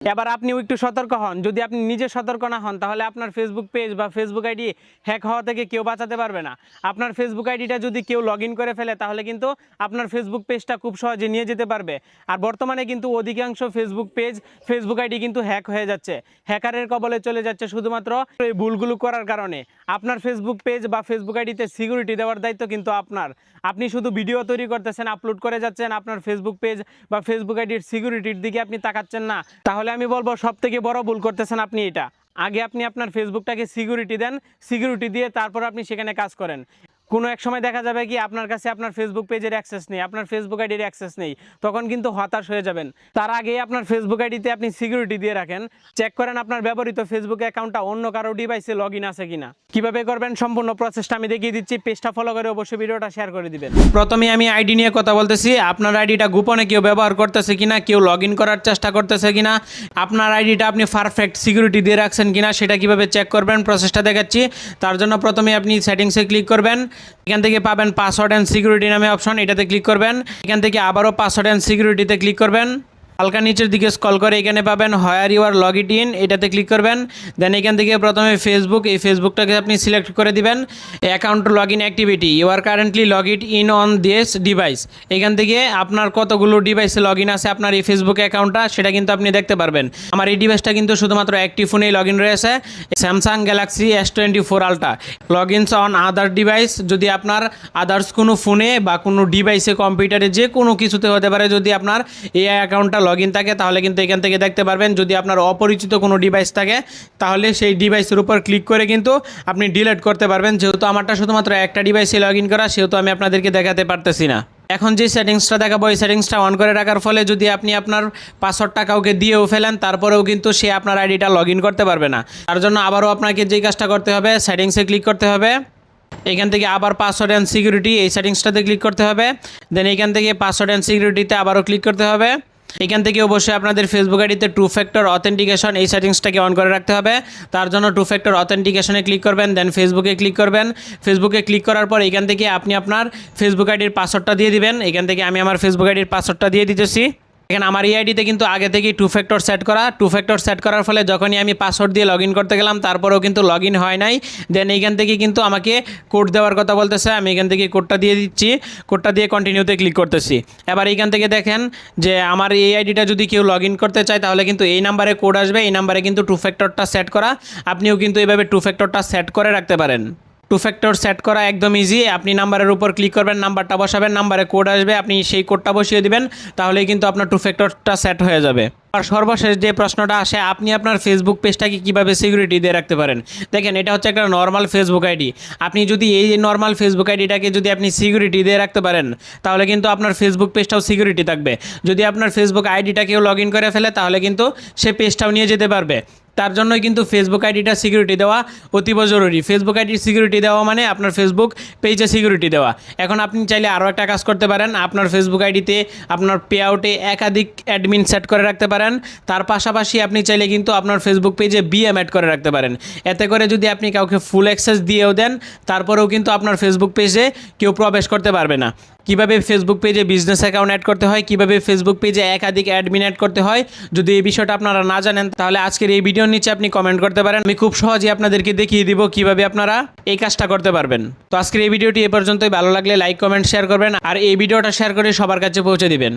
এবার আপনিও একটু সতর্ক হন। যদি আপনি নিজে সতর্ক না হন, তাহলে আপনার ফেসবুক পেজ বা ফেসবুক আইডি হ্যাক হওয়া থেকে কেউ বাঁচাতে পারবে না। আপনার ফেসবুক আইডিটা যদি কেউ লগ করে ফেলে, তাহলে কিন্তু আপনার ফেসবুক পেজটা খুব সহজে নিয়ে যেতে পারবে। আর বর্তমানে কিন্তু অধিকাংশ ফেসবুক পেজ ফেসবুক আইডি কিন্তু হ্যাক হয়ে যাচ্ছে। হ্যাকারের কবলে চলে যাচ্ছে শুধুমাত্র এই ভুলগুলো করার কারণে। আপনার ফেসবুক পেজ বা ফেসবুক আইডিতে সিকিউরিটি দেওয়ার দায়িত্ব কিন্তু আপনার। আপনি শুধু ভিডিও তৈরি করতেছেন আপলোড করে যাচ্ছেন, আপনার ফেসবুক পেজ বা ফেসবুক আইডির সিকিউরিটির দিকে আপনি তাকাচ্ছেন না। তাহলে আমি বলব সব থেকে বড় ভুল করতেছেন আপনি এটা। আগে আপনি আপনার ফেসবুকটাকে সিকিউরিটি দেন সিকিউরিটি দিয়ে তারপর আপনি সেখানে কাজ করেন। কোনো এক সময় দেখা যাবে কি আপনার কাছে আপনার ফেসবুক পেজের অ্যাক্সেস নেই, আপনার ফেসবুক আইডির অ্যাক্সেস নেই, তখন কিন্তু হতাশ হয়ে যাবেন। তার আগে আপনার ফেসবুক আইডিতে আপনি সিকিউরিটি দিয়ে রাখেন চেক করেন আপনার ব্যবহৃত ফেসবুক অ্যাকাউন্টটা অন্য কারও ডিভাইসে লগ ইন আছে কিনা। কীভাবে করবেন সম্পূর্ণ প্রসেসটা আমি দেখিয়ে দিচ্ছি পেজটা ফলো করে অবশ্যই ভিডিওটা শেয়ার করে দিবেন। প্রথমে আমি আইডি নিয়ে কথা বলতেছি, আপনার আইডিটা গোপনে কেউ ব্যবহার করতেছে কিনা, কেউ লগ ইন করার চেষ্টা করতেছে কিনা, আপনার আইডিটা আপনি পারফেক্ট সিকিউরিটি দিয়ে রাখছেন কিনা, সেটা কীভাবে চেক করবেন প্রসেসটা দেখাচ্ছি। তার জন্য প্রথমে আপনি সেটিংসে ক্লিক করবেন এখান থেকে পাবেন পাসওয়ার্ড অ্যান্ড সিকিউরিটি নামে অপশন এটাতে ক্লিক করবেন। এখান থেকে আবারও পাসওয়ার্ড অ্যান্ড সিকিউরিটিতে ক্লিক করবেন। হালকা নিচের দিকে স্কল করে এখানে পাবেন where you're logged in এটাতে ক্লিক করবেন। দেন এখান থেকে প্রথমে ফেসবুক এই ফেসবুকটাকে আপনি সিলেক্ট করে দিবেন। Account log in activity you are currently logged in on this device এখান থেকে আপনার কতগুলো ডিভাইসে লগ ইন আছে, আপনার এই ফেসবুক অ্যাকাউন্টটা সেটা কিন্তু আপনি দেখতে পারবেন। আমার এই ডিভাইসটা কিন্তু শুধুমাত্র একটি ফোনেই লগ ইন রয়েছে Samsung Galaxy S twenty four Ultra log ins on other device যদি আপনার আদার্স কোনো ফোনে বা কোনো ডিভাইসে কম্পিউটারে যে কোনো কিছুতে হতে পারে, যদি আপনার এই অ্যাকাউন্টটা লগ থাকে, তাহলে কিন্তু এখান থেকে দেখতে পারবেন যদি আপনার অপরিচিত কোনো ডিভাইস থাকে, তাহলে সেই ডিভাইসের উপর ক্লিক করে কিন্তু আপনি ডিলিট করতে পারবেন। যেহেতু আমারটা শুধুমাত্র একটা ডিভাইসে লগ করা, সেহেতু আমি আপনাদেরকে দেখাতে পারতেছি না। এখন যে সেটিংসটা দেখাবো, এই সেটিংসটা অন করে রাখার ফলে যদি আপনি আপনার পাসওয়ার্ডটা কাউকে দিয়েও ফেলেন, তারপরেও কিন্তু সে আপনার আইডিটা লগ করতে পারবে না। তার জন্য আবারও আপনাকে যেই কাজটা করতে হবে সেটিংসে ক্লিক করতে হবে। এখান থেকে আবার পাসওয়ার্ড অ্যান্ড সিকিউরিটি এই সেটিংসটাতে ক্লিক করতে হবে। দেন এখান থেকে পাসওয়ার্ড অ্যান্ড সিকিউরিটিতে আবারও ক্লিক করতে হবে। এখান থেকে অবশ্যই আপনাদের ফেসবুক আইডিতে টু ফ্যাক্টর অথেন্টিকেশন এই সেটিংসটাকে অন করে রাখতে হবে। তার জন্য টু ফ্যাক্টর অথেন্টিকেশনে ক্লিক করবেন দেন ফেসবুকে ক্লিক করবেন। ফেসবুকে ক্লিক করার পর এখান থেকে আপনি আপনার ফেসবুক আইডির পাসওয়ার্ডটা দিয়ে দিবেন। এখান থেকে আমি আমার ফেসবুক আইডির পাসওয়ার্ডটা দিয়ে দিতেছি। এখানে আমার এই আইডিতে কিন্তু আগে থেকেই টু ফ্যাক্টর সেট করা। টু ফ্যাক্টর সেট করার ফলে যখনই আমি পাসওয়ার্ড দিয়ে লগ করতে গেলাম, তারপরেও কিন্তু লগ হয় নাই। দেন এইখান থেকে কিন্তু আমাকে কোড দেওয়ার কথা বলতেছে, আমি এখান থেকে কোডটা দিয়ে দিচ্ছি। কোডটা দিয়ে কন্টিনিউতে ক্লিক করতেছি। এবার এইখান থেকে দেখেন যে আমার এই আইডিটা যদি কেউ লগ করতে চায়, তাহলে কিন্তু এই নাম্বারে কোড আসবে। এই নাম্বারে কিন্তু টু ফ্যাক্টরটা সেট করা। আপনিও কিন্তু এইভাবে টু ফ্যাক্টরটা সেট করে রাখতে পারেন। টু ফ্যাক্টর সেট করা একদম ইজি আপনি নাম্বারের উপর ক্লিক করবেন নাম্বারটা বসাবেন নাম্বারে কোড আসবে, আপনি সেই কোডটা বসিয়ে দেবেন, তাহলেই কিন্তু আপনার টু ফ্যাক্টরটা সেট হয়ে যাবে। আর সর্বশেষ যে প্রশ্নটা আসে, আপনি আপনার ফেসবুক পেজটাকে কীভাবে সিকিউরিটি দিয়ে রাখতে পারেন? দেখেন, এটা হচ্ছে একটা নর্মাল ফেসবুক আইডি আপনি যদি এই নর্মাল ফেসবুক আইডিটাকে যদি আপনি সিকিউরিটি দিয়ে রাখতে পারেন, তাহলে কিন্তু আপনার ফেসবুক পেজটাও সিকিউরিটি থাকবে। যদি আপনার ফেসবুক আইডিটাকেও লগ ইন করে ফেলে, তাহলে কিন্তু সে পেজটাও নিয়ে যেতে পারবে। তার জন্যই কিন্তু ফেসবুক আইডিটা সিকিউরিটি দেওয়া অতীব জরুরি। ফেসবুক আইডির সিকিউরিটি দেওয়া মানে আপনার ফেসবুক পেজে সিকিউরিটি দেওয়া। এখন আপনি চাইলে আরও একটা কাজ করতে পারেন। আপনার ফেসবুক আইডিতে আপনার পে আউটে একাধিক অ্যাডমিন সেট করে রাখতে পারেন। তার পাশাপাশি আপনি চাইলে কিন্তু আপনার ফেসবুক পেজে বিএম অ্যাড করে রাখতে পারেন। এতে করে যদি আপনি কাউকে ফুল অ্যাক্সেস দিয়েও দেন, তারপরেও কিন্তু আপনার ফেসবুক পেজে কেউ প্রবেশ করতে পারবে না। কীভাবে ফেসবুক পেজে বিজনেস অ্যাকাউন্ট অ্যাড করতে হয়, কীভাবে ফেসবুক পেজে একাধিক অ্যাডমিন অ্যাড করতে হয়, যদি এই বিষয়টা আপনারা না জানেন, তাহলে আজকের এই ভিডিওর নিচে আপনি কমেন্ট করতে পারেন। আমি খুব সহজে আপনাদেরকে দেখিয়ে দিব কীভাবে আপনারা এই কাজটা করতে পারবেন। তো আজকের এই ভিডিওটি এ পর্যন্তই। ভালো লাগলে লাইক কমেন্ট শেয়ার করবেন। আর এই ভিডিওটা শেয়ার করে সবার কাছে পৌঁছে দিবেন।